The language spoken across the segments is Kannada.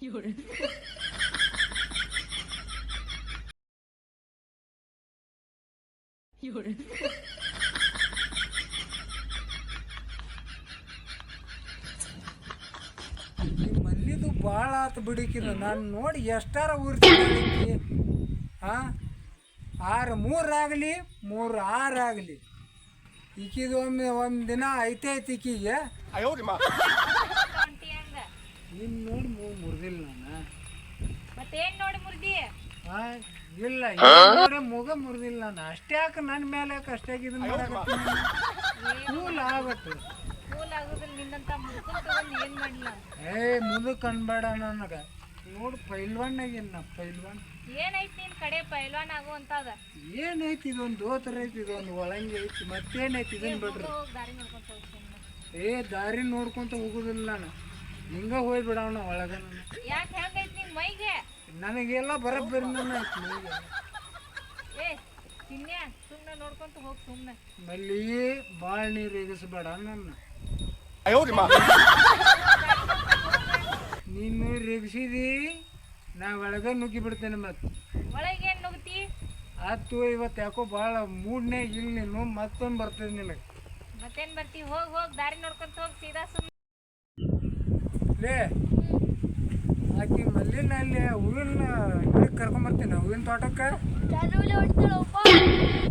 有人，有人， ಈ ಮಲ್ಲಿದು ಭಾಳ ಆತು ಬಿಡಿಕಿದ ನಾನು ನೋಡಿ ಎಷ್ಟಾರ ಉರ್ತೀನಿ ಹಾ ಆರು ಮೂರಾಗಲಿ ಮೂರು ಆರಾಗಲಿ ಈಕಿದು ಒಮ್ಮೆ ಒಂದು ದಿನ ಐತೈತಿ ಈಕಿಗೆ ಹೊಂಟಿ ಹಂಗ ಇನ್ನು ನೋಡಿ ಮೂರು ಮುರಿದಿಲ್ಲ ನಾನು. ಮತ್ತೇನ್ ನೋಡಿ ಮುರ್ದಿ? ಹಾ? ಇಲ್ಲ ಏನ್ ಮುಗ ಮುರಿದಿಲ್ಲ ನಾನು. ಅಷ್ಟೇ ಯಾಕೆ ನನ್ನ ಮೇಲೆ ಯಾಕೆ ಅಷ್ಟೇ ಇದನ್ನ ಮಾಡಕತ್ತೀನಿ ಕೂಲ್ ಆಗತ್ತೆ. ಕೂಲ್ ಆಗೋದಿಲ್ಲ ನಿನ್ನಂತ ಮುರ್ಕೊಂಡ್ ತಗೊಂಡ್ ಏನ್ ಮಾಡ್ಲ? ಏ ಮುದು ಅನ್ಬೇಡ ನನಗೆ. ನೋಡು ಪೈಲ್ವಾನಾಗಿನ್ ನಾ ಪೈಲ್ವಾನ್. ಏನೈತಿ ನಿನ್ ಕಡೆ ಪೈಲ್ವಾನ್ ಆಗು ಅಂತದ ಏನೈತಿ ಇದೊಂದು ದೋತರ ಐತಿ ಇದೊಂದು ಒಳಂಗಿ ಐತಿ ಮತ್ತೇನೈತಿ ಇದನ್ನ ಬಿಡ್ರಿ ಹೋಗ್ ದಾರಿ ನೋಡ್ಕೊಂತ. ಏ ದಾರಿ ನೋಡ್ಕೊಂತ ಹೋಗುದಿಲ್ಲ ನಾನು. ಹಿಂಗ ಹೋಗಿ ಬಿಡವಣ ಒಳಗ ನಾನು. ಯಾಕ್ ಹೆಂಗೈತಿ ನಿನ್ ಮೈಗೆ? ನನಗೆಲ್ಲ ಬರಬ್ಬರಿ ನನ್ನ ಮೈಗೆ. ಏ ತಿನ್ಯ ಸುಮ್ಮನೆ ನೋಡ್ಕೊಂತ ಹೋಗ್ ಸುಮ್ಮನೆ ಮಲ್ಲಿ ಬಾಳ ನೀರು ಎಗಸ್ಬೇಡ ನನ್ನ. ನೀನು ರೇಗಿಸಿದಿ ನಾ ಒಳಗ ನುಗ್ಗಿ ಬಿಡ್ತೇನೆ ಮತ್ತೆ. ಒಳಗೆ ಏನ್ ನುಗ್ತಿ? ಆತು ಇವತ್ತು ಯಾಕೋ ಭಾಳ ಮೂಡ್ನೇ ಇಲ್ಲಿ ನೀನು ಮತ್ತೊಂದು ಬರ್ತದೆ ನಿನಗೆ. ಮತ್ತೇನ್ ಬರ್ತಿ? ಹೋಗಿ ಹೋಗಿ ದಾರಿ ನೋಡ್ಕೊಂತ ಹೋಗ್ ಸೀದಾ ಸುಮ್ನೆ ಲೇ ಆಕಿ ಮಲ್ಲಿನ ಅಲ್ಲಿ ಹೂವಿನ ಗಿಡಕ್ಕೆ ಕರ್ಕೊಂಬರ್ತೀನಿ ಹೂವಿನ ತೋಟಕ್ಕೆ.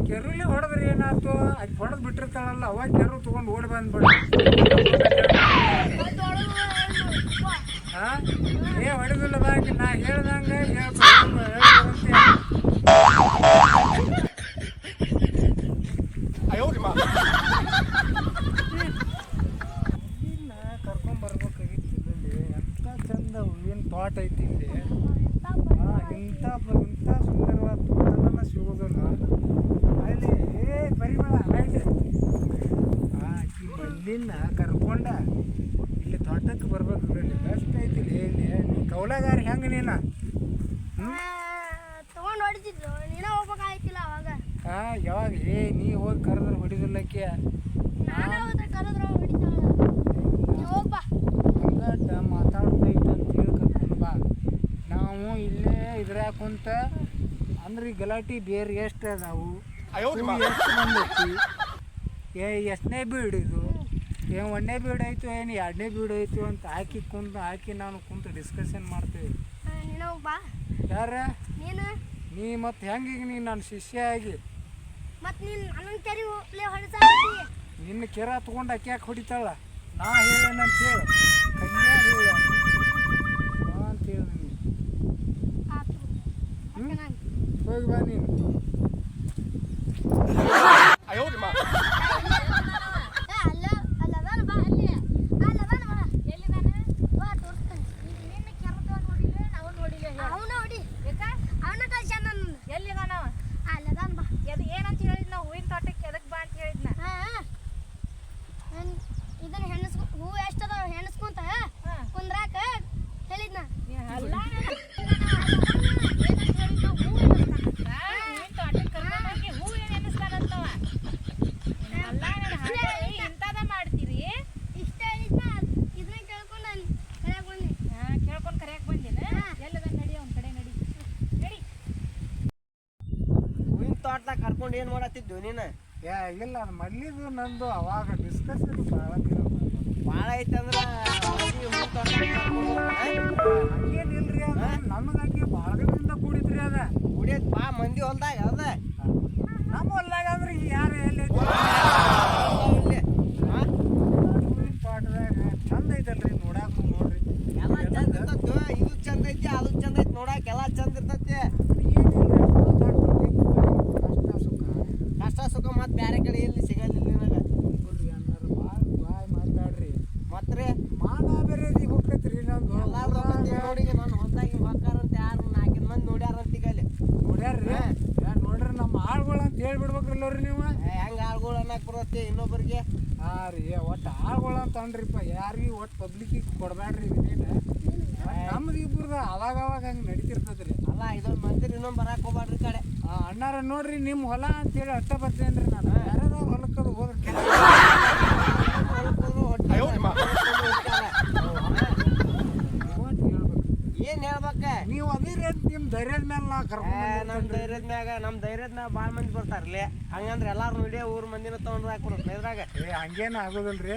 ಕೆರುಲಿ ಹೊಡೆದ್ರೆ ಏನಾಯ್ತು? ಆಕೆ ಹೊಡೆದು ಬಿಟ್ಟಿರ್ತಾಳಲ್ಲ ಅವಾಗ ಕೆರು ತೊಗೊಂಡು ಓಡಿ ಬಂದ್ಬಿಡ. ಹಾ ಏ ಹೊಡೆದಿಲ್ಲ ಬಾಕಿ ನಾ ಹೇಳ್ದಂಗೆ ಹೇಳ್ಬೇಕು ಹೇಳ್ಬರಂತೆ ಇನ್ನ ಕರ್ಕೊಂಬರ್ಬೇಕಾಗಿತ್ತು ಇಲ್ಲಿ ಎಂಥ ಚಂದ ಹೂವಿನ ತೋಟ ಐತಿ ಇಲ್ಲಿ ಹಾ, ಇಂಥ ಬ- ಇಂಥ ಸುಂದರವಾದ ತೋಟನ ಸಿಗೋದಿಲ್ಲ ಅಲ್ಲಿ ಏ ಪರಿಮಳ ಅಲ್ಲಿ ಆಕಿ ಮಲ್ಲಿನ ಕರ್ಕೊಂಡ ಇಲ್ಲಿ ತೋಟಕ್ಕೆ ಬರ್ಬೇಕು ಇಲ್ಲಿ ಬೆಸ್ಟ್ ಐತಿ ಇಲ್ಲಿ ಇಲ್ಲಿ ನೀ ಕೌಲಾಗಾರ ಹೆಂಗೆ ನೀನ? ತೊಗೊಂಡು ಹೊಡಿತಿದ್ರು. ನೀನ ಹೋಗ್ಬೇಕಾಯ್ತಿಲ್ಲ ಅವಾಗ. ಹಾಂ ಯಾವಾಗ? ಏ ನೀ ಹೋಗಿ ಕರೆದ್ರೆ ಹೊಡಿದಿಲ್ಲಕ್ಕೆ. ನಾನೇ ಹೋದ್ರೆ ಕರೆದ್ರ ಹೊಡಿತಾಳ ನೀ ಹೋಗ್ಬಾ ಹಂಗಟ ಮಾತಾಡ್ತೈತೆ ಅಂತ ಹೇಳಿ ಕರ್ಕೊಂಡು ಬಾ. ನಾವು ಇಲ್ಲೇ ಇದ್ರಾಗ ಕುಂತ ಅಂದ್ರೆ ಈ ಗಲಾಟಿ ಬೇರೆ ಎಷ್ಟು ಅದಾವು? ಎಷ್ಟು ಬಂದೈತಿ ಏ ಎಷ್ಟನೇ ಬೀಡ್ ಇದು? ಏನು ಒಂದನೇ ಬೀಡ್ ಆಯ್ತು ಏನು ಎರಡನೇ ಬೀಡ್ ಆಯ್ತು ಅಂತ ಹಾಕಿ ಕುಂತು ಹಾಕಿ ನಾನು ಕುಂತು ಡಿಸ್ಕಷನ್ ಮಾಡ್ತೀವಿ. ಯಾರ? ನೀನು? ನೀ ಮತ್ತೆ ಹೆಂಗೀಗ ನೀ ನನ್ನ ಶಿಷ್ಯ ಆಗಿ? ನಿನ್ನ ಕೆರ ತಗೊಂಡು ಅಕ್ಕಿ ಯಾಕೆ ಹೊಡಿತಾಳ? ನಾ ಹೇಳೇನ ಅಂತ ಕನ್ಯಾ ಹೇಳ. ಹೋಗಿ ಬಾ ನೀನು ಏ, ಅಲ್ಲ ಅಲ್ಲದಾನ ಬಾ ಅಲ್ಲಿ ಅಲ್ಲದಾನ ಬಾ ಎಲ್ಲಿದಾನ ಬಾ ತೋರಿಸ್ತಾನೆ ನಿನ್ನ ಕೆರ ತಗೊಂಡ್ ಹೊಡಿಲೆ ನಾವು ನೋಡಿಲ್ಲ ಅವನ ಹೊಡಿ ಯಾಕ ಅವನ ಕಳ್ಸ್ಯಾನ ನನ್ನ ಎಲ್ಲಿದಾನವ ಅಲ್ಲದಾನ ಬಾ ಎದ್ ಏನಂತ ಹೇಳಿದ್ ನಾವು ಹೂವಿನ ತೋಟಕ್ಕೆ ಎದಕ್ ಬಾ ಅಂತ ಹೇಳಿದ್ನ ಹಾ ನನ್ ಇದನ್ನ ಹೆಣಸ್ಕೊ ಹೂ ಎಷ್ಟದ ಹೆಣಸ್ಕೊಂತ ಹಾ. ಕುಂದ್ರಾಕ ಹೇಳಿದ್ನ ಅಲ್ಲ ಹೂವಿನ ತೋಟಕ್ಕೆ ಕರ್ಕೊಂಡ್ ಹೋಗಿ ಹೂ ಏನ್ ಎನಿಸ್ತಾನಂತವ ಅಲ್ಲ ನನ್ನ ಹಾಗೆ ಇಂಥದ ಮಾಡ್ತೀರಿ ಇಷ್ಟ ಹೇಳಿದ್ನ ಇದನ್ನ ಕೇಳ್ಕೊಂಡು ನಾನು ಕರ್ಯಾಕ್ ಬಂದೆ ಹಾ, ಕೇಳ್ಕೊಂಡ್ ಕರೆಯಕ್ ಬಂದಿನ ಎಲ್ಲದ ನಡಿ ಅವ್ನ ಕಡೆ ನಡಿ ನಡಿ ಹೂವಿನ ಕರ್ಕೊಂಡು ಏನು ಮಾಡತ್ತಿದ್ದು ನೀನು? ಯಾ ಇಲ್ಲ ಮಲ್ಲಿದು ನಂದು ಅವಾಗ ಡಿಸ್ಕಸ್ ಭಾಳ ಭಾಳ ಐತಂದ್ರೆ ಹಂಗೇನಿಲ್ರಿ ಅದ ನಮಗಾಕಿ ಭಾಳ ದಿನದಿಂದ ಕೂಡಿದ್ರಿ ಅದ. ಕುಡಿಯೋದು ಬಾ ಮಂದಿ ಹೊಲ್ದಾಗ ಅದ. ನಮ್ಮ ಹೊಲ್ದಾಗ ಅಂದ್ರೆ ಯಾರು ಎಲ್ಲಿ ಐತಿ? ಇಲ್ಲಿ ಹಾ? ಹೂವಿನ ತೋಟದಾಗ ಚಂದ ಐತಲ್ರಿ ನೋಡಾಕ ನೋಡ್ರಿ ಎಲ್ಲ ಚಂದ ಇರ್ತೈತಿ ಇದು ಚಂದ ಐತಿ ಅದು ಚಂದ ಐತಿ ನೋಡಾಕ ಎಲ್ಲ ಚಂದ ಇರ್ತೈತಿ ಏನಿಲ್ರಿ ಮಾತಾಡ್ಬೇಕು ಕಷ್ಟ ಸುಖ ಕಷ್ಟ ಸುಖ ಮತ್ತೆ ಬೇರೆ ಕಡೆ ಎಲ್ಲಿ ಸಿಗಲಿಲ್ಲ ನಿನಗೆ ಬಿಡ್ರಿ ಅನ್ನಾರ ಭಾಳ ಬಾಯ್ ಮಾತಾಡ್ರಿ ಮತ್ತೆ ಮಾನ ಬೇರೆ ಹೋಗ್ತೈತ್ರಿ ನಂದು ಎಲ್ಲಾರು ನೋಡಿ ನಾನು ಹೊಲ್ದಾಗ ಹೊಕ್ಕಾರ ಅಂತ ಯಾರು ನಾಲ್ಕಿನ ಮಂದಿ ನೋಡ್ಯಾರ ಅಂತ ಈಗ ಅಲ್ಲಿ ನೋಡ್ಯಾರ್ರಿ ಯಾ ನೋಡ್ರಿ ನಮ್ಮ ಆಳ್ಗಳು ಅಂತ ಹೇಳ್ಬಿಡ್ಬೇಕ್ರಲ್ಲವ್ರಿ ನೀವು ಹೆಂಗ ಬರುತ್ತೆ ಇನ್ನೊಬ್ಬರಿಗೆ? ಹಾ ರೀ ಒಟ್ಟು ಆಳ್ಗಳು ಅಂತ ಅನ್ರಿಪ್ಪ ಯಾರಿಗೆ ಒಟ್ಟು ಪಬ್ಲಿಕ್ಕಿಗೆ ಕೊಡಬೇಡ್ರಿ ಇದನ್ನೇನು ನಮ್ದು ಇಬ್ಬರದ ಅವಾಗ ಅವಾಗ ಹಂಗೆ ನಡೀತಿರ್ತದ್ರಿ ಅಲ್ಲ ಇದೊಂದು ಮಂದಿರ ಇನ್ನೊಂದು ಬರಕ್ಕೆ ಹೋಗ್ಬಾಡ್ರಿ ಕಡೆ. ಅಣ್ಣಾರ ನೋಡ್ರಿ ನಿಮ್ಮ ಹೊಲ ಅಂತೇಳಿ ಅಷ್ಟ ರೀ ನಾನು. ಯಾರದ ಹೊಲಕ್ಕದು ಹೋದ್ರೆ ಕೆಲ ಹೊಲಕ್ ಹೋದ್ರು ಹೊಟ್ಟೆ ಹೊಲಕ್ ಹೋದ್ರು ಹೊಡ್ಯಾರ. ಹೇಳ್ಬೇಕು ಏನ್ ಹೇಳ್ಬೇಕ ನೀವು ಅದಿರಿ ಅಂತ ನಿಮ್ ಧೈರ್ಯದ ಮೇಲೆ ನಾ ಏ, ಕರ್ಕೊಂಡ್ ನಮ್ ಧೈರ್ಯದ ಮ್ಯಾಗ ನಮ್ ಧೈರ್ಯದ ಮ್ಯಾಗ ಬಾಳ ಮಂದಿ ಬರ್ತಾರಲ್ಲೇ ಹಂಗಂದ್ರ ಎಲ್ಲಾರು ನೋಡಿ ಊರ್ ಮಂದಿನ ತಗೊಂಡ್ರ ಹಾಕೊಡತ್ ಇದ್ರಾಗ. ಏ ಹಂಗೇನು ಆಗೋದಿಲ್ರಿ.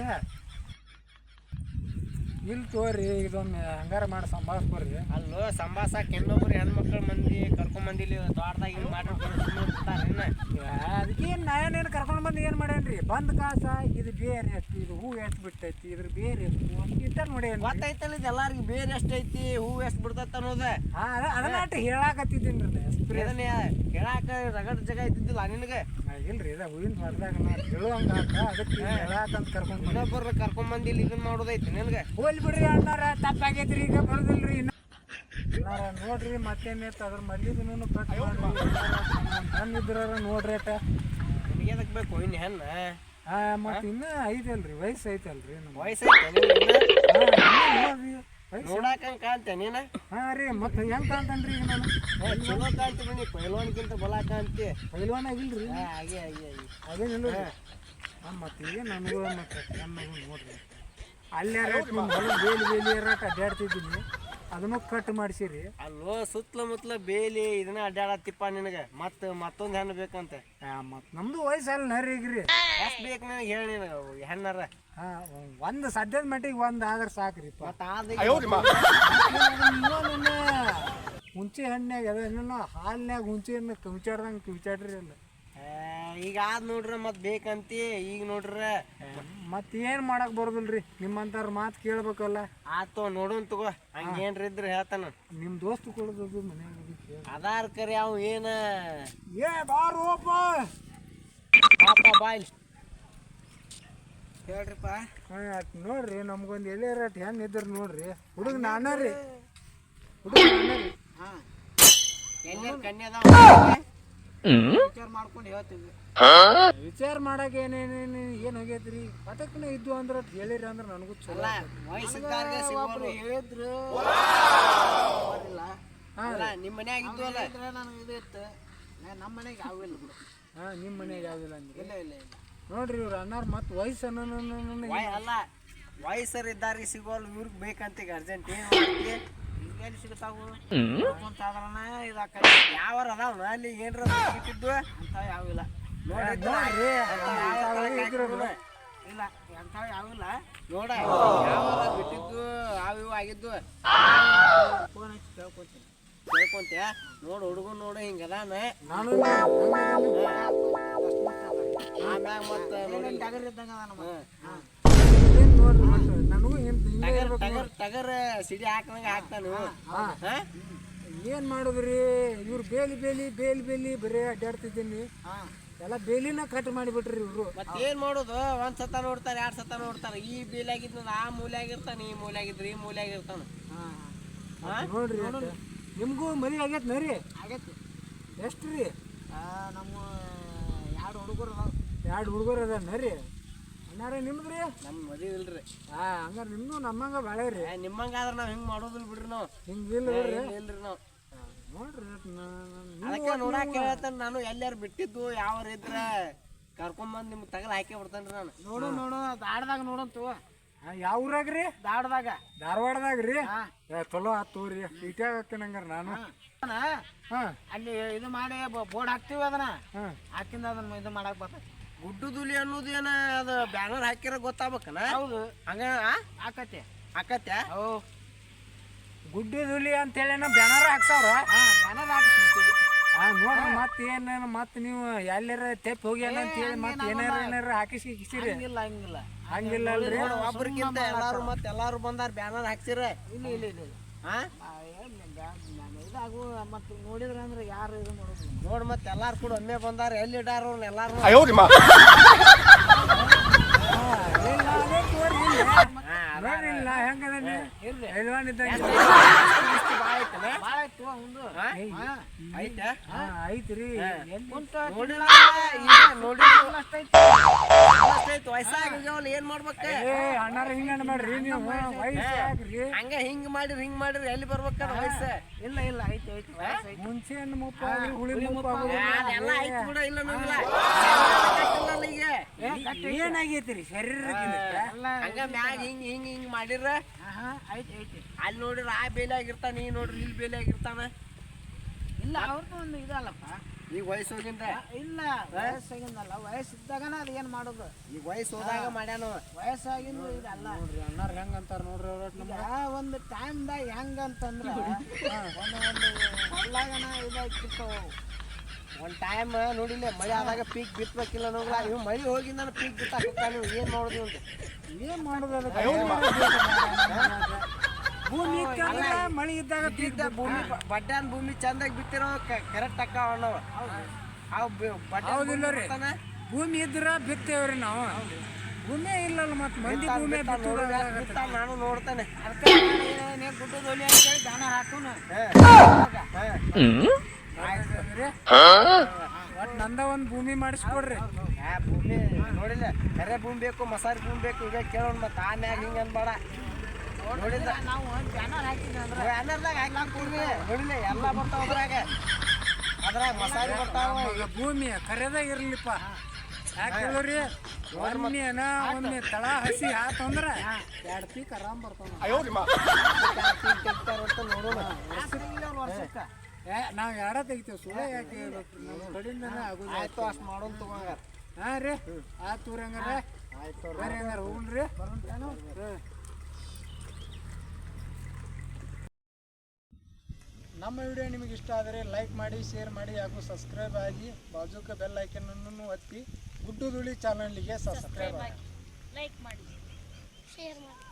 ಇಲ್ಲಿ ತೋರಿ ಇದೊಮ್ಮೆ ಹಂಗಾರ ಮಾಡಿ ಸಂಭಾಳಿಸ್ಬರ್ರಿ ಅಲ್ಲೋ ಸಂಭಾಸಕ್ ಇನ್ನೊಬ್ರು ಹೆಣ್ಮಕ್ಳು ಮಂದಿ ಕರ್ಕೊಂಡ್ ಬಂದಿಲ್ಲಿ ತೋಟದಾಗ ಮಾಡಿರ್ತಾರೆ ಮಾಡ್ತಾರೆ ಅದಕ್ಕೇನು ನಾನೇನು ಕರ್ಕೊಂಡು ಬಂದು ಏನು ಮಾಡ್ಯಾನ್ರಿ? ಬಂದ್ ಕಾಸ ಇದು ಬೇರೆ ಎಷ್ಟು ಇದು ಹೂ ಎಷ್ಟು ಬಿಟ್ಟೈತಿ ಇದ್ರ ಬೇರೆ ಎಷ್ಟು ಇಟ್ಟ ನೋಡಿ ಗೊತ್ತೈತಲ್ಲ ಇದು ಎಲ್ಲರಿಗೂ ಬೇರೆ ಎಷ್ಟೈತಿ ಹೂ ಎಷ್ಟು ಬಿಡ್ತೈತೆ ಅನ್ನೋದ. ಹಾ ಅದ ಅದನ್ನ ಅಟ್ಟು ಹೇಳಾಕತ್ತಿದ್ದೀನಿ ರೀ ಹೇಳಾಕ ರಗಡ್ ಜಗ ಇದ್ದಿದ್ದಿಲ್ಲ ನಿನಗೆ? ಇಲ್ರಿ ಇದ ಹೂವಿನ ಹೊರದಾಗ ನಾ ಹೇಳುವಂಗ ಅದಕ್ಕೆ ಹೇಳಾಕಂತ ಕರ್ಕೊಂಡು ಬಂದ. ಇನ್ನೊಬ್ಬರ ಕರ್ಕೊಂಡ್ ಬಂದಿಲ್ಲ ಇದನ್ನ ಮಾಡೋದೈತಿ ನಿನಗೆ? ಹೋಲ್ ಬಿಡ್ರಿ ಅಣ್ಣಾರ ತಪ್ಪಾಗೈತ್ರಿ ಈಗ ಬರೋದಿಲ್ರಿ ಇನ್ನ. ಅಣ್ಣಾರ ನೋಡ್ರಿ ಮತ್ತೇನೈತೆ ಅದ್ರ ಮಲ್ಲಿದನು ಕಟ್ ಹಣ್ಣು ಇದ್ರ ನೋಡ್ರಿ ಅಟ ನಿಮಗೆ ಎದಕ್ ಬೇಕು ಇನ್ನು ಹೆಣ್ಣ? ಹಾ ಮತ್ತೆ ಇನ್ನ ಐತಲ್ರಿ ವಯಸ್ಸು ಐತಲ್ರಿ ವಯಸ್ಸು ಇನ್ನ ನೋಡ್ರಿ. ನೋಡಾಕಂಗ್ ಕಾಣ್ತೆ ನೀನ? ಹಾ ರೀ ಮತ್ತೆ ಹೆಂಗ್ ಕಾಣ್ತಾನ್ರಿ ಈಗ ನಾನು? ಏ, ಚಲೋ ಕಾಣ್ತಿ ಬನ್ನಿ ಪೈಲ್ವಾನ್ಗಿಂತ ಬಲ ಕಾಣ್ತಿ. ಪೈಲ್ವಾನ್ ಆಗಿಲ್ರಿ? ಏ, ಹಾಗೆ ಹಾಗೆ ಹಾಗೆ. ಅದೇನಿಲ್ಲ ಹಾ. ಮತ್ತೆ ಈಗ ನನಗೂ ಮತ್ತೆ ನೋಡ್ರಿ. ಅಲ್ಲಾರ ನಿಮ್ಮ ಹೊಲ ಬೇಲಿ ಬೇಲಿ ಇರಾಕ ಅಡ್ಡಾಡ್ತಿದ್ದೀನಿ ಅದನ್ನು ಕಟ್ ಮಾಡಿಸಿರಿ. ಅಲ್ಲೋ ಸುತ್ತಲ ಮುತ್ತಲ ಬೇಲಿ ಇದನ್ನ ಅಡ್ಡಾಡತ್ತಿಪ್ಪ ನಿನಗೆ. ಮತ್ತ ಮತ್ತೊಂದು ಹೆಣ್ಣು ಬೇಕಂತ. ಮತ್ತು ನಮ್ದು ವಯಸ್ಸಲ್ಲಿ ನರೀಗ್ರಿ ಎಷ್ಟು ಬೇಕು ನನಗೆ ಹೇಳಿ ನಿನಗೆ ಹೆಣ್ಣಾರ? ಹಾ ಒಂದು ಸದ್ಯದ ಮಟ್ಟಿಗೆ ಒಂದು ಆದ್ರೆ ಸಾಕ್ರಿ ಮತ್ತೆ ಹುಂಚಿ ಹಣ್ಣಾಗ ಅದೇನೋ ಹಾಲ್ನ್ಯಾಗ ಹುಂಚಿ ಹಣ್ಣು ಕಿವಿಚಾಡ್ದಂಗೆ ಕಿವಿಚಾಡ್ರಿ ಅಲ್ಲ. ಈಗ ಆದ್ ನೋಡ್ರ ಮತ್ ಬೇಕಂತಿ ಈಗ ನೋಡ್ರ ಮತ್ ಏನ್ ಮಾಡಕ್ ಬರೋದಿಲ್ರಿ? ನಿಮ್ಮಂತಾರ ಮಾತು ಕೇಳ್ಬೇಕಲ್ಲ. ಆತು ನೋಡೋನ್ ತಗೋ ಹಂಗೇನ್ರ ಇದ್ರ ಹೇಳ್ತಾನ ನಿಮ್ಮ ದೋಸ್ತು ಕೊಡೋದು ಮನ್ಯಾಗ ಅದಾರ ಅದಾರ್ ಕರಿ ಅವ್ ಏನ? ಏ ಬಾರೋಪ ಪಾಪ ಬಾಯ್ ಹೇಳ್ರಿಪ್ಪ. ನೋಡ್ರಿ ನಮ್ಗೊಂದು ರೇಟ್ ಹೆಂಗ್ ಇದ್ರ ನೋಡ್ರಿ. ಹುಡುಗ ನಾನ ರೀ ಹುಡುಗ ನಾನ ರೀ ಎಲ್ಲಾರ ಕನ್ಯಾದ ವಿಚಾರ ಮಾಡ್ಕೊಂಡು ಹೇಳ್ತೀವಿ. ವಿಚಾರ ಮಾಡಕ್ ಏನೇನೇನು ಏನು ಆಗೈತ್ರಿ ಪಟಕ್ನ ಇದ್ದು ಅಂದ್ರೆ ಹೇಳಿರಿ ಅಂದ್ರೆ ನನಗೂ ಚಲೋ ಸಿಗೋರು ಹೇಳಿದ್ರು. ಅಲ್ಲ ನಿಮ್ಮ ಮನ್ಯಾಗ ಇದ್ದು ಅಲ್ಲ ನನಗೆ ಇದು ಇತ್ತು. ನಮ್ಮ ಮನೆಗೆ ಯಾವಿಲ್ಲ ಬಿಡು. ಹಾ ನಿಮ್ಮ ಮನೆಗೆ ಅಂದ್ರೆ? ಇಲ್ಲ ಇಲ್ಲ ಇಲ್ಲ. ನೋಡ್ರಿ ಇವ್ರು ಅನ್ನಾರ ಮತ್ತೆ ವಯಸ್ಸು ಅನ್ನೋ ಅಲ್ಲ ವಯಸ್ಸರ್ ಇದ್ದಾರೆ ಸಿಗೋಲ್ ಇವ್ರಿಗೆ ಬೇಕಂತ ಈಗ ಅರ್ಜೆಂಟ್ ಏನು ಎಲ್ಲಿ ಸಿಗ್ತಾವು ಅಂತಾದ್ರನ ಇದಾಕ ಯಾವಾರ ಅದಾವ? ಅಲ್ಲಿ ಏನ್ರ ಇಟ್ಟಿದ್ದು ಅಂತ ಯಾವಿಲ್ಲ ನೋಡ್ರಿ. ಹಾಕಿದ್ರು. ಇಲ್ಲ ಅಂತ ಯಾವಿಲ್ಲ ನೋಡ ಯಾವಾರ ಬಿಟ್ಟಿದ್ದು ಅವು ಇವು ಆಗಿದ್ದು? ಫೋನ್ ಹಚ್ಚಿ ಕೇಳ್ಕೊಂತೀನಿ. ಕೇಳ್ಕೊಂತ್ಯ? ನೋಡು ಹುಡುಗ ನೋಡು ಹಿಂಗದಾನ. ನಾನು ಆಮ್ಯಾಗ ಮತ್ತೆ ನೋಡಿ ಏನ್ ನೋಡ್ರಿ ಮತ್ತೆ? ನನಗೂ ಏನ್ ಹಿಂಗೆ ಟಗರ್ ಇರ್ಬೇಕು ಟಗರ್ ಟಗರ್ ಸಿಡಿ ಹಾಕಂಗ ಹಾಕ್ತಾನು? ಏನ್ ಮಾಡುದ್ರಿ? ಇವ್ರು ಬೇಲಿ ಬೇಲಿ ಬೇಲಿ ಬೇಲಿ ಬರೀ ಅಡ್ಡಾಡ್ತಿದ್ದೀನಿ. ಎಲ್ಲ ಬೇಲಿನ ಕಟ್ ಮಾಡಿಬಿಟ್ರಿ ಇವ್ರು. ಮತ್ತೇನ್ ಏನ್ ಮಾಡೋದು? ಒಂದ್ ಸತ ನೋಡ್ತಾರೆ ಎರಡ್ ಸತ ನೋಡ್ತಾರೆ. ಈ ಬೀಲಾಗಿದ್ನ ಆ ಆಗಿರ್ತಾನೆ ಈ ಮೂಲ್ಯಾಗಿದ್ರ ಈ ಮೂಲೆ ಆಗಿರ್ತಾನ ನೋಡ್ರಿ. ನಿಮ್ಗೂ ಮರಿ ಆಗೈತ್ ನರಿ? ಆಗೈತಿ ಎಷ್ಟು ರೀ ನಮ್ಮ ಎರಡು ಹುಡುಗರು ಎರಡು ಹುಡುಗರು ಅದ ನರಿ? ಅಣ್ಣಾರ ನಿಮ್ದ್ರಿ? ನಮ್ಮ ಮದಿ ಇಲ್ರಿ. ಹಾ ಹಂಗಾರ ನಿಮ್ದು ನಮ್ಮಂಗ ಬಾಳೆ ರೀ. ನಿಮ್ಮಂಗ ಆದ್ರೆ ನಾವು ಹಿಂಗೆ ಮಾಡೋದಿಲ್ಲ ಬಿಡ್ರಿ ನಾವು? ಹಿಂಗಿಲ್ಲ ಏ, ರೀ ಇಲ್ರಿ ನಾವು. ನೋಡ್ರಿ ಅದಕ್ಕೆ ನೋಡಾಕ ಹೇಳ್ತಾನೆ ನಾನು ಎಲ್ಲಾರು ಬಿಟ್ಟಿದ್ದು ಯಾವ ಇದ್ರ ಕರ್ಕೊಂಬಂದು ನಿಮ್ಗೆ ತಗಲ್ ಹಾಕಿ ಬಿಡ್ತಾನೆ ನಾನು. ನೋಡು ನೋಡು ದಾಡ್ದಾಗ ನೋಡಂತು ಯಾವ ಊರಾಗ್ರಿ ದಾಡ್ದಾಗ. ಧಾರವಾಡದಾಗ ರೀ? ಚಲೋ ಆತು ರೀ ಇಟ್ಯಾಗ ಹಾಕ್ತೀನಿ ಹಂಗಾರ ನಾನು. ಹಾ. ಅಲ್ಲಿ ಇದು ಮಾಡಿ ಬೋರ್ಡ್ ಹಾಕ್ತಿವಿ ಅದನ್ನ. ಹಾ. ಹಾಕಿಂದ ಅದನ್ನ ಇದು ಮಾಡಕ್ ಬರ್ತೈತಿ. ಗುಡ್ಡುದುಲಿ ಅನ್ನೋದು ಏನ ಅದು ಬ್ಯಾನರ್ ಹಾಕಿರ ಗೊತ್ತಾಗ್ಬೇಕನ? ಹೌದು. ಹಂಗ ಆಕತ್ತೆ ಆಕತ್ತೆ ಓ ಗುಡ್ಡು ದುಲಿ ಅಂತೇಳಿ ಬ್ಯಾನರ್ ಹಾಕ್ಸಾವ್ರ? ಬ್ಯಾನರ್ ಹಾಕ್ಸ್ಬಿಡ್ತೀವಿ ಹಾ ನೋಡ್ರಿ ಮತ್ತೆ ಏನೇನು ಮತ್ತೆ ನೀವು ಎಲ್ಲಾರ ತೆಪ್ಪ ಹೋಗ್ಯಾನ ಅಂತೇಳಿ ಮತ್ತೆ ಏನಾರ ಏನಾರ ಹಾಕಿಸಿ ಹಾಕಿಸಿರಿ ಹಂಗಿಲ್ಲ ಹಂಗಿಲ್ಲ. ಹಂಗಿಲ್ಲ ಅಲ್ರಿ? ಒಬ್ಬರಿಗಿಂತ ಎಲ್ಲಾರು ಮತ್ತೆ ಎಲ್ಲಾರು ಬಂದಾರ ಬ್ಯಾನರ್ ಹಾಕ್ಸಿರ? ಇಲ್ಲ ಇಲ್ಲ ಇಲ್ಲ ಹಾ ಇದಾಗು ಮತ್ತೆ ನೋಡಿದ್ರ ಅಂದ್ರೆ ಯಾರು ಇದು ಮಾಡೋದು ನೋಡ್ ಮತ್ತೆ ಎಲ್ಲಾರು ಕೂಡ ಒಮ್ಮೆ ಬಂದಾರ ಎಲ್ಲಿ ಇಡಾರ ಅವ್ರನ್ನ ಎಲ್ಲಾರು ನೋಡ್ರಿ ಇಲ್ಲ ಹೆಂಗದ ಎಲ್ವಾನ್ ಇದ್ದಂಗೆ ಐತಾ ಹಾ? ಐತ್ರಿ ಎಲ್ಲಿ? ನೋಡಿಲ್ಲ ಈಗ ನೋಡಿಲ್ಲ ಅಷ್ಟೈತಿ ವಯಸ್ಸಾಗ್ಯಾವಲ್ಲ ಏನ್ ಮಾಡ್ಬೇಕ? ಏ ಅಣ್ಣಾರ ಹಿಂಗ ಮಾಡ್ರಿ ನೀವು ಹಂಗ ಹಿಂಗ್ ಮಾಡಿರಿ ಹಿಂಗ್ ಮಾಡಿರಿ ಎಲ್ಲಿ ಬರ್ಬೇಕದ ವಯಸ್ಸ? ಇಲ್ಲ ಇಲ್ಲ ಐತಿ ಐತಿ ಮುಂಚೆ ಹಣ್ಣು ಮುಪ್ಪ ಹುಳಿ ಮುಪ್ಪ ಅದೆಲ್ಲ ಐತಿ ಕೂಡ ಇಲ್ಲ ಅನ್ನೋದಿಲ್ಲ ಈಗ. ಏನಾಗೈತ್ರಿ ಶರೀರಕ್ಕಿಂತ? ಹಂಗ ಮ್ಯಾಗ ಹಿಂಗ್ ಹಿಂಗ್ ಹಿಂಗ್ ಮಾಡಿರ? ಅಲ್ಲಿ ನೋಡಿದ್ರೆ ಆ ಬೇಲಿಯಾಗಿರ್ತಾನೆ ಈ ನೋಡ್ರಿ ಇಲ್ಲಿ ಬೇಲಿಯಾಗಿರ್ತಾನ. ಇಲ್ಲ ಅವ್ರದ್ದು ಒಂದು ಇದಲ್ಲಪ್ಪ. ಈಗ ವಯಸ್ಸು ಹೋಗಿಂದ ಇಲ್ಲ ವಯಸ್ಸಾಗಿಂದಲ್ಲ ವಯಸ್ಸಿದ್ದಾಗನ ಅದು ಏನು ಮಾಡೋದು? ಈಗ ವಯಸ್ಸು ಹೋದಾಗ ಮಾಡ್ಯಾನು? ವಯಸ್ಸಾಗಿಂದ ಇದಲ್ಲ. ನೋಡ್ರಿ ಅಣ್ಣಾರ್ ಹೆಂಗ್ ಅಂತಾರೆ ನೋಡ್ರಿ ಅವ್ರ ಒಂದು ಟೈಮ್ದಾಗ ಹೆಂಗಂತಂದ್ರೆ ಒಂದು ಒಂದು ಹೊಲ್ಲಾಗನ ಇದಾಗಿರ್ತಾವ ಒಂದ್ ಟೈಮ್ ನೋಡಿಲ್ಲ ಮಳೆ ಆದಾಗ ಪೀಕ್ ಬಿತ್ತಬೇಕಿಲ್ಲ ನೋಡ್ಲ ಇವ್ ಮಳೆ ಹೋಗಿಂದ ಪೀಕ್ ಬಿತ್ತಾಕ ನೀವು ಏನು ಮಾಡೋದು ಅಂತ. ಏನ್ ಮಾಡೋದು ಅದಕ್ಕೆ? ಏನ್ ಮಾಡೋದು? ಅದಕ್ಕೆ? ಭೂಮಿ ಮಳೆ ಮಳಿ ಇದ್ದಾಗ ಬಿದ್ದ ಭೂಮಿ ಬಡ್ಡಾನ್ ಭೂಮಿ ಚಂದಾಗಿ ಬಿತ್ತಿರೋ ಕರೆಕ್ಟ್ ಅಕ್ಕ ಅಣ್ಣವ ಅವು ಬಡ್ಡ ರೀ? ಭೂಮಿ ಇದ್ರ ಬಿತ್ತೇವ್ರಿ ನಾವು. ಭೂಮಿ ಇಲ್ಲಲ್ಲ ಮತ್ತೆ ಮಂದಿ ಭೂಮಿ ಬಿತ್ತ ನಾನು ನೋಡ್ತಾನೆ. ಅದಕ್ಕೆ ಗುಡ್ಡದೊಲಿ ಅಂತ ಹೇಳಿ ಅಂತೇಳಿ ದಾನ ಹಾಕೋನು ಒಟ್ ನಂದ ಒಂದ್ ಭೂಮಿ ಮಾಡಿಸ್ಕೊಡ್ರಿ. ಭೂಮಿ ನೋಡಿಲ್ಲ ಕರೆ ಭೂಮಿ ಬೇಕು ಮಸಾರಿ ಭೂಮಿ ಬೇಕು ಈಗ ಕೇಳೋಣ ಮತ್ತೆ ಆಮ್ಯಾಗ ಹಿಂಗ ಅನ್ಬೇಡ. ನೋಡಿಲ್ಲ. ನಾವು ಬ್ಯಾನರ್ ಹಾಕಿದ್ವಿ ಅಂದ್ರೆ. ಬ್ಯಾನರ್ದಾಗ ಹಾಕಿ ಭೂಮಿ. ನೋಡಿಲ್ಲ ಎಲ್ಲ ಬರ್ತಾವ ಅದ್ರಾಗ. ಅದ್ರಾಗ ಮಸಾರಿ ಬರ್ತಾವ. ಈಗ ಭೂಮಿ ಕರೆದಾಗ ಇರ್ಲಿಪ್ಪ. ಯಾಕೆ ಹೇಳೋರಿ? ಒಮ್ಮೆನ ಒಮ್ಮೆ ತಳ ಹಸಿ ಆತಂದ್ರ ಎರಡು ಪೀಕ್ ಆರಾಮ್ ಬರ್ತಾವ. ನೋಡೋಣ. ವರ್ಷಕ್ಕೆ. ನಾವ್ ಯಾರ ತೆಗಿತೇವೆ. ಸುಳ್ಳ ಯಾಕೆ ಹೇಳ್ಬೇಕು? ನಮ್ಮ ಕಡೆಯಿಂದನೇ ಆಗುದು ಆಯ್ತು ಅಷ್ಟು ಮಾಡೋದು ತಗೋಂಗ ಹಾಂ ರೀ. ಆಯ್ತು ತೋರಿ ಹಂಗಾರ? ಆಯ್ತು ಬರ್ರಿ ಹಂಗಾರ ಹೋಗ್ರಿ ನಮ್ಮ ವಿಡಿಯೋ ನಿಮಗೆ ಇಷ್ಟ ಆದರೆ ಲೈಕ್ ಮಾಡಿ ಶೇರ್ ಮಾಡಿ ಹಾಗೂ ಸಬ್ಸ್ಕ್ರೈಬ್ ಆಗಿ ಬಾಜುಕ ಬೆಲ್ ಐಕನನ್ನು ಒತ್ತಿ ಗುಡ್ಡು ದುಳಿ ಚಾನಲ್ಗೆ ಸಬ್ಸ್ಕ್ರೈಬ್ ಆಗಿ. ಲೈಕ್ ಮಾಡಿ. ಶೇರ್ ಮಾಡಿ.